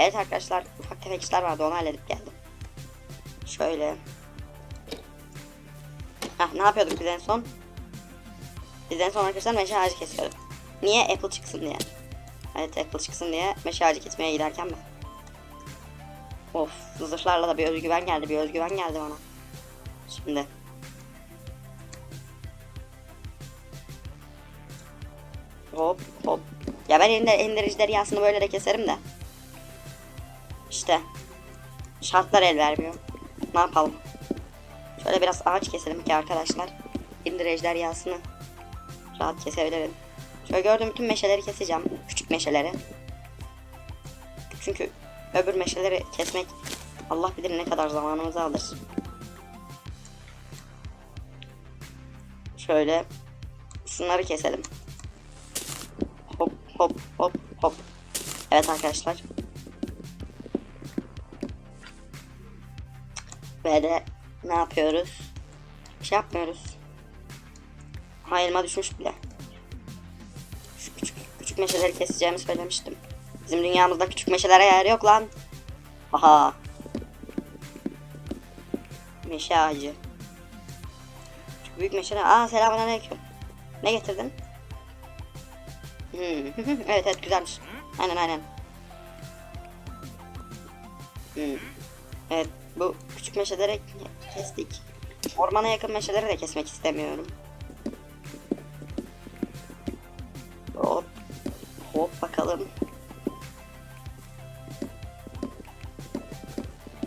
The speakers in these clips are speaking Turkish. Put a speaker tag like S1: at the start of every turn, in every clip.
S1: Evet arkadaşlar ufak tefek işler vardı onu halledip geldim. Şöyle. Hah ne yapıyorduk biz en son? Biz en son arkadaşlar meşe ağacı kesiyorduk. Niye? Apple çıksın diye. Evet Apple çıksın diye meşe ağacı kesmeye giderken ben. Of zırhlarla da bir özgüven geldi bir özgüven geldi bana. Şimdi. Hop hop. Ya ben ender, endericileri yasını böyle de keserim de. İşte. Şartlar el vermiyor. Ne yapalım? Şöyle biraz ağaç keselim ki arkadaşlar. Ender ejderhasını rahat kesebilirim. Şöyle gördüğüm bütün meşeleri keseceğim. Küçük meşeleri. Çünkü öbür meşeleri kesmek Allah bilir ne kadar zamanımızı alır. Şöyle şunları keselim. Hop hop hop hop. Evet arkadaşlar. De ne yapıyoruz? Bir şey yapmıyoruz. Ha düşmüş bile. Şu küçük, küçük meşeleri keseceğimi söylemiştim. Bizim dünyamızda küçük meşelere yer yok lan. Aha. Meşe ağacı. Çok büyük meşale. Aa selamünaleyküm. Ne getirdin? Hmm. evet evet güzelmiş. Aynen aynen. Hmm. Evet bu küçük meşeleri kestik. Ormana yakın meşeleri de kesmek istemiyorum. Hop. Hop bakalım.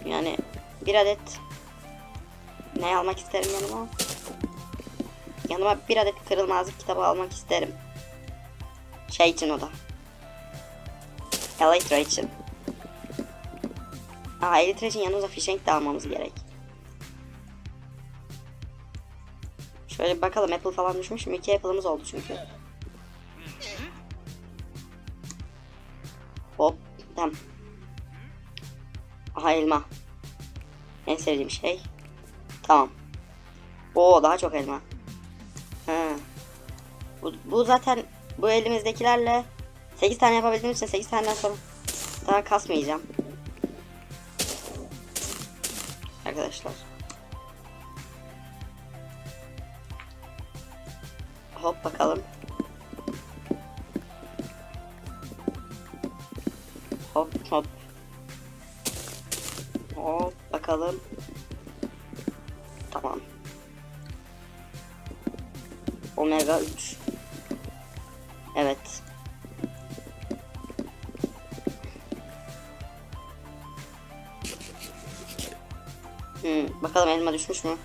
S1: Yani bir adet ne almak isterim yanıma? Yanıma bir adet kırılmazlık kitabı almak isterim. Şey için o da. Elytra için. Aa Elytra için yanımıza fişenk de almamız gerek. Şöyle bakalım apple falan düşmüş mü? İki apple'ımız oldu çünkü. Hop. Tamam. Aha elma. En sevdiğim şey. Tamam. Oo daha çok elma. Ha. Bu, bu zaten bu elimizdekilerle 8 tane yapabildiğim için 8 taneden sonra daha kasmayacağım. Arkadaşlar. Hop bakalım. Hop hop. Hop bakalım. Tamam. Omega 3. Hmm, bakalım elma düşmüş mü?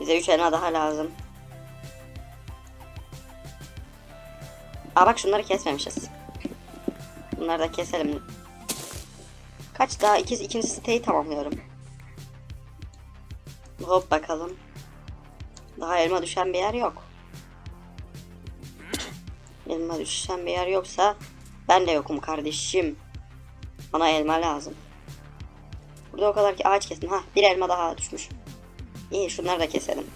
S1: Bize 3 elma daha lazım. Aa bak şunları kesmemişiz. Bunları da keselim. Kaç daha? İkiz, ikinci siteyi tamamlıyorum. Hop bakalım. Daha elma düşen bir yer yok. Elma düşen bir yer yoksa ben de yokum kardeşim. Bana elma lazım. Burada o kadar ki ağaç kesin. Ha bir elma daha düşmüş. İyi şunları da keselim.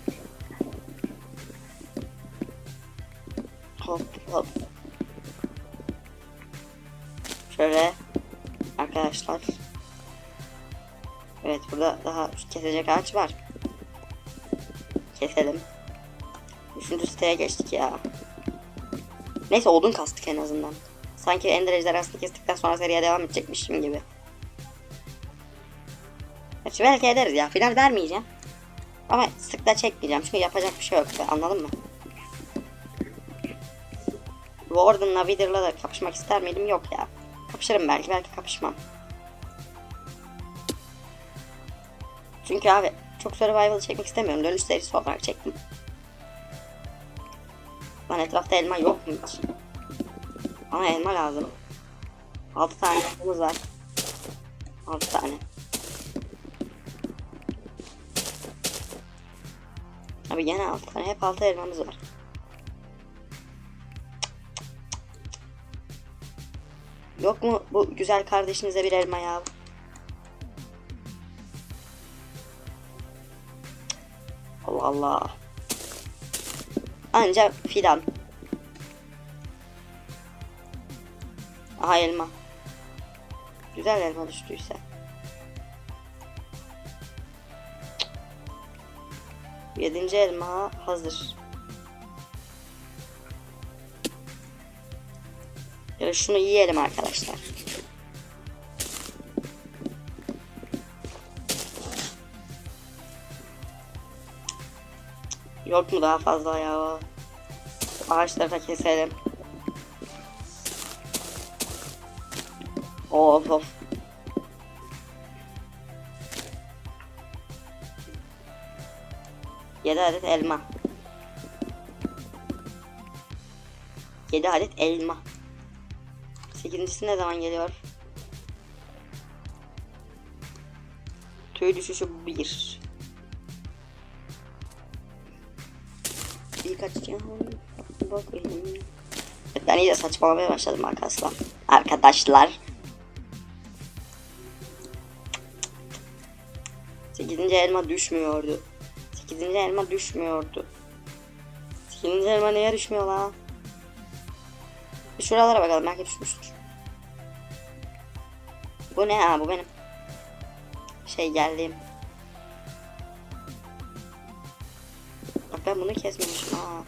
S1: Hop hop. Şöyle arkadaşlar. Evet burada daha kesecek ağaç var. Keselim. Üçüncü siteye geçtik ya. Neyse odun kastık en azından. Sanki Ender ejderhasını kestikten sonra seriye devam edecekmişim gibi. Gerçi belki ederiz ya. Final vermeyeceğim. Ama sık da çekmeyeceğim. Çünkü yapacak bir şey yok. Anladın mı? Warden'la Wither'la da kapışmak ister miydim? Yok ya. Kapışırım belki. Belki kapışmam. Çünkü abi çok survival çekmek istemiyorum. Dönüş serisi olarak çektim. Lan etrafta elma yok mu hiç? Bana elma lazım. 6 tane elmamız var. 6 tane. Abi gene 6 tane. Hep 6 elmamız var. Yok mu bu güzel kardeşinize bir elma ya? Allah Allah. Anca fidan. Aha elma. Güzel elma düştüyse. Yedinci elma hazır. Ya şunu yiyelim arkadaşlar. Yok mu daha fazla ya? Ağaçları da keselim. Of of. Yedi adet elma. Yedi adet elma. Sekizincisi ne zaman geliyor? Tüy düşüşü bir. Birkaç can bakayım. Ben iyice saçmalamaya başladım arkadaşlar. Arkadaşlar. Sekizinci elma düşmüyordu. Sekizinci elma düşmüyordu. Sekizinci elma niye düşmüyor la? Bir şuralara bakalım belki düşmüştür. Bu ne ha bu benim. Şey geldim. Bak ben bunu kesmemişim ha.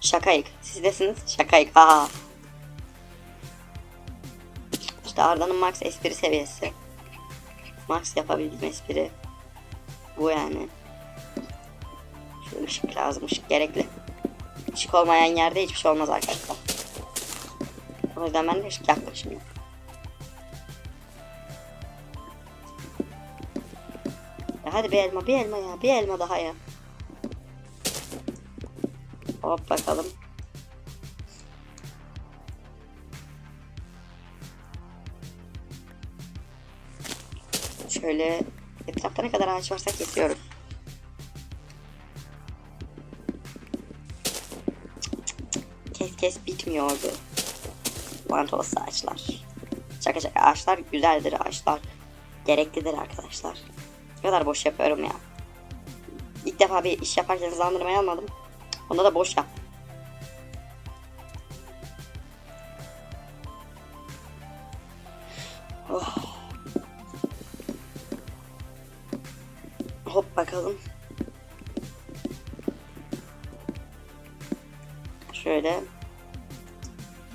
S1: Şakayık. Sizdesiniz şakayık. Ha. İşte Arda'nın max espri seviyesi. Max yapabildiğim espri. Bu yani. Şu ışık lazım. ışık gerekli. Işık olmayan yerde hiçbir şey olmaz arkadaşlar. O yüzden ben de ışık yaktım şimdi. Ya hadi bir elma, bir elma ya, bir elma daha ya. Hop bakalım. Şöyle etrafta ne kadar ağaç varsa kesiyoruz. Kes kes bitmiyordu. Lanet olası ağaçlar. Şaka şaka ağaçlar güzeldir ağaçlar. Gereklidir arkadaşlar. Ne kadar boş yapıyorum ya. İlk defa bir iş yaparken hızlandırmayı almadım. Onda da boş yap. Oh. Hop bakalım. Şöyle.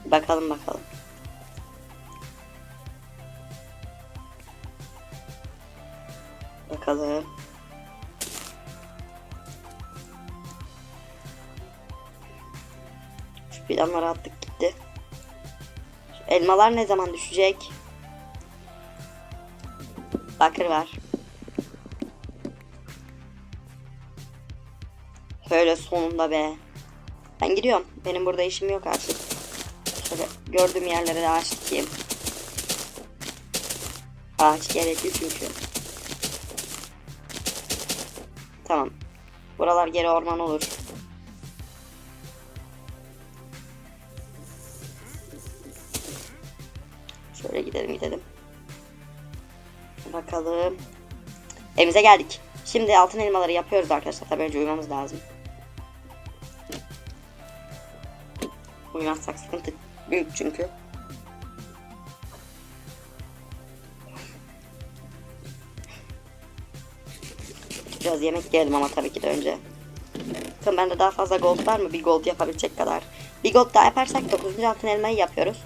S1: Bakalım bakalım. Bakalım. Şu planları attık gitti. Şu elmalar ne zaman düşecek? Bakır var. Böyle sonunda be. Ben gidiyorum. Benim burada işim yok artık. Şöyle gördüğüm yerlere de ağaç dikeyim. Ağaç gerekli çünkü. Tamam. Buralar geri orman olur. Şöyle gidelim gidelim. Bakalım. Evimize geldik. Şimdi altın elmaları yapıyoruz arkadaşlar. Tabii önce uyumamız lazım. Uyumazsak sıkıntı büyük çünkü. Biraz yemek yiyelim ama tabii ki de önce. Bakın bende daha fazla gold var mı? Bir gold yapabilecek kadar. Bir gold daha yaparsak 9. altın elmayı yapıyoruz.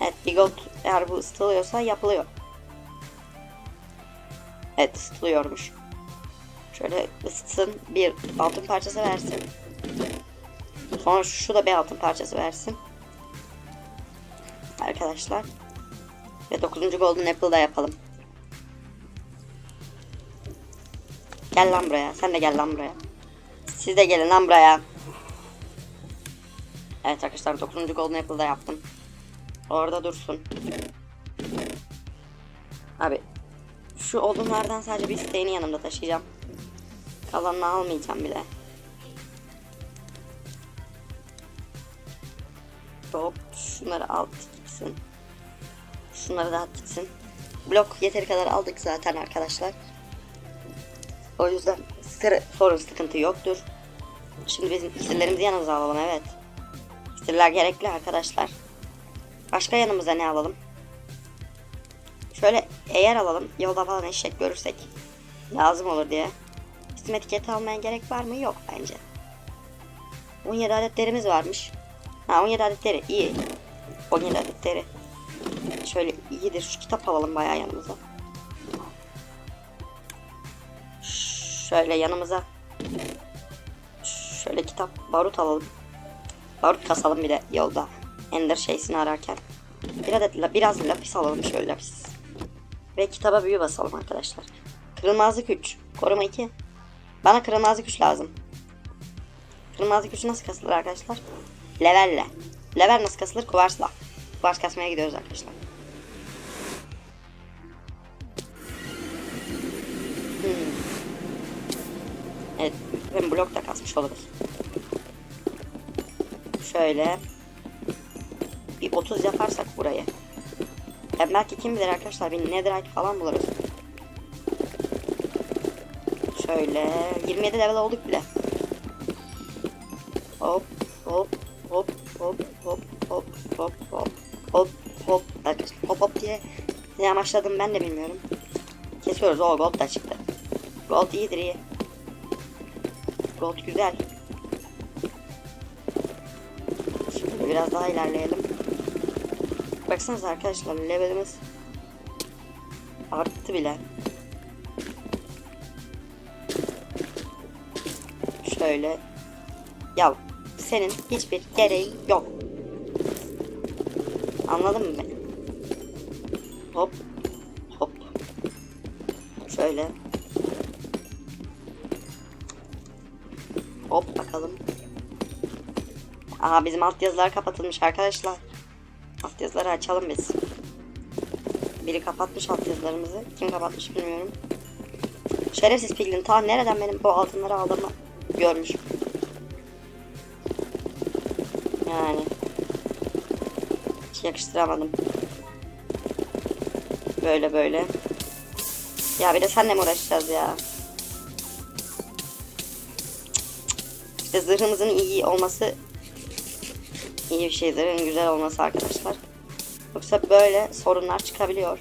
S1: Evet bir gold eğer bu ısıtılıyorsa yapılıyor. Evet ısıtılıyormuş. Şöyle ısıtsın. Bir altın parçası versin. Sonra şu da bir altın parçası versin. Arkadaşlar. Ve 9. Golden Apple'da yapalım. Gel lan buraya. Sen de gel lan buraya. Siz de gelin lan buraya. Evet arkadaşlar 9. Golden Apple'da yaptım. Orada dursun. Abi şu odunlardan sadece bir isteğini yanımda taşıyacağım. Kalanını almayacağım bile. Hop şunları al gitsin. Şunları da at gitsin. Blok yeteri kadar aldık zaten arkadaşlar. O yüzden sorun sıkıntı yoktur. Şimdi bizim iksirlerimizi yanımıza alalım evet. İksirler gerekli arkadaşlar. Başka yanımıza ne alalım? Şöyle eğer alalım. Yolda falan eşek görürsek. Lazım olur diye. İsim etiketi almaya gerek var mı? Yok bence. 17 adet derimiz varmış. Ha 17 adet deri iyi. 17 adet deri. Şöyle iyidir. Şu kitap alalım bayağı yanımıza. Şöyle yanımıza. Şöyle kitap barut alalım. Barut kasalım bir de yolda. Ender şeysini ararken. Bir adet la- biraz lapis alalım şöyle lapis. Ve kitaba büyü basalım arkadaşlar. Kırılmazlık 3. Koruma 2. Bana kırılmazlık 3 lazım. Kırılmazlık 3 nasıl kasılır arkadaşlar? Levelle. Level nasıl kasılır? Kuvarsla. Kuvars kasmaya gidiyoruz arkadaşlar. Hmm. Evet, ben blok da kasmış oluruz. Şöyle bir 30 yaparsak burayı. Ya belki kim bilir arkadaşlar bir netherite falan buluruz. Şöyle 27 level olduk bile. Amaçladım ben de bilmiyorum. Kesiyoruz o gold da çıktı. Gold iyidir iyi. Gold güzel. Şimdi biraz daha ilerleyelim. Baksanıza arkadaşlar levelimiz arttı bile. Şöyle. Ya senin hiçbir gereğin yok. Anladın mı beni? Bakalım. Aha bizim alt yazılar kapatılmış arkadaşlar. Alt yazıları açalım biz. Biri kapatmış alt yazılarımızı. Kim kapatmış bilmiyorum. Şerefsiz Piglin ta nereden benim bu altınları aldığımı görmüş. Yani. Hiç yakıştıramadım. Böyle böyle. Ya bir de senle mi uğraşacağız ya? İşte zırhımızın iyi olması iyi bir şey. Zırhın güzel olması arkadaşlar. Yoksa böyle sorunlar çıkabiliyor.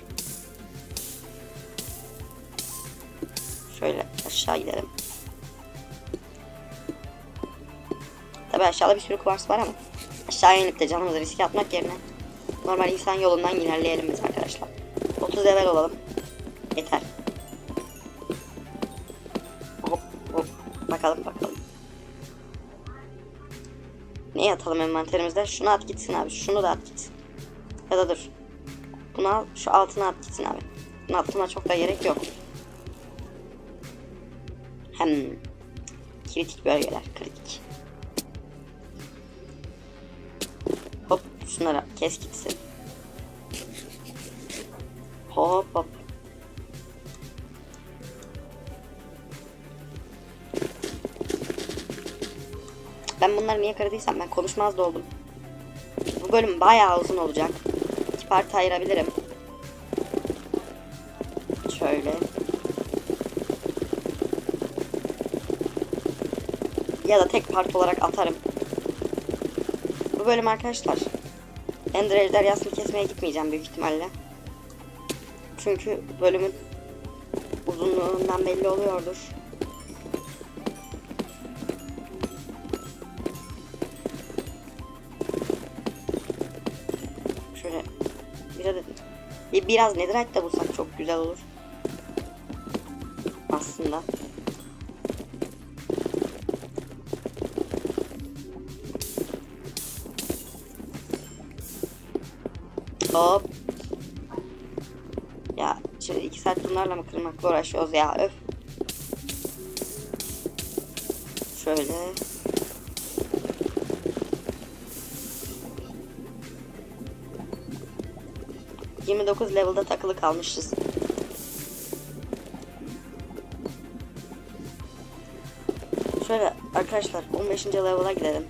S1: Şöyle aşağı gidelim. Tabi aşağıda bir sürü kuvars var ama aşağı inip de canımızı riske atmak yerine normal insan yolundan ilerleyelim biz arkadaşlar. 30 level olalım. Yeter. Hop hop. Bakalım bakalım. Ne atalım envanterimizde? Şunu at gitsin abi. Şunu da at gitsin. Ya da dur. Bunu al. Şu altına at gitsin abi. Bunun altına çok da gerek yok. Hem kritik bölgeler. Kritik. Hop şunları kes gitsin. Hop hop. Ben bunları niye kırdıysam ben konuşmaz da oldum. Bu bölüm bayağı uzun olacak. İki parti ayırabilirim. Şöyle. Ya da tek part olarak atarım. Bu bölüm arkadaşlar. Ender ejderhasını kesmeye gitmeyeceğim büyük ihtimalle. Çünkü bölümün uzunluğundan belli oluyordur. Bir- biraz netherite de bulsak çok güzel olur. Aslında. Hop. Ya şimdi iki saat bunlarla mı kırmakla uğraşıyoruz ya öf. Şöyle. Yirmi dokuz level'da takılı kalmışız. Şöyle arkadaşlar 15. level'a gidelim.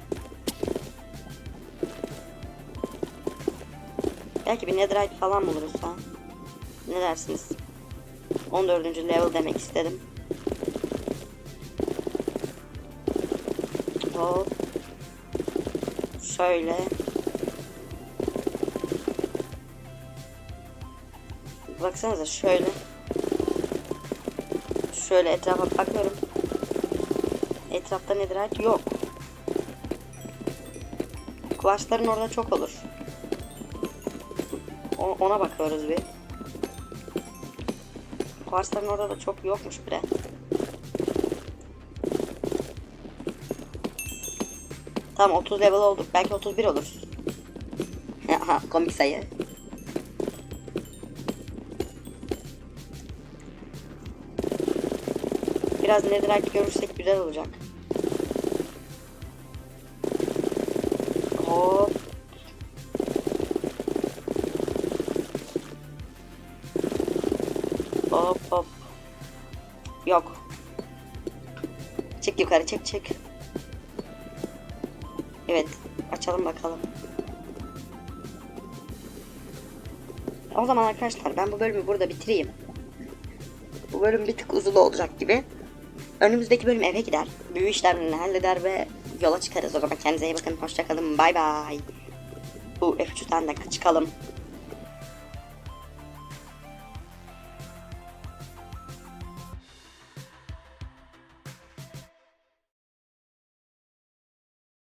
S1: Belki bir netherite falan buluruz ha. Ne dersiniz? 14. level demek istedim. Hop. Şöyle. Baksanıza şöyle. Şöyle etrafa bakıyorum. Etrafta netherite yok. Kuvarsların orada çok olur. O- ona bakıyoruz bir. Kuvarsların orada da çok yokmuş bre. Tamam 30 level olduk. Belki 31 olur. Aha komik sayı. Biraz netherite görürsek güzel olacak. Hop. Hop hop. Yok. Çık yukarı çık çık. Evet. Açalım bakalım. O zaman arkadaşlar ben bu bölümü burada bitireyim. Bu bölüm bir tık uzun olacak gibi. Önümüzdeki bölüm eve gider. Büyü işlemlerini halleder ve yola çıkarız. O zaman kendinize iyi bakın. Hoşçakalın. Bay bay. Bu F3'ten de çıkalım.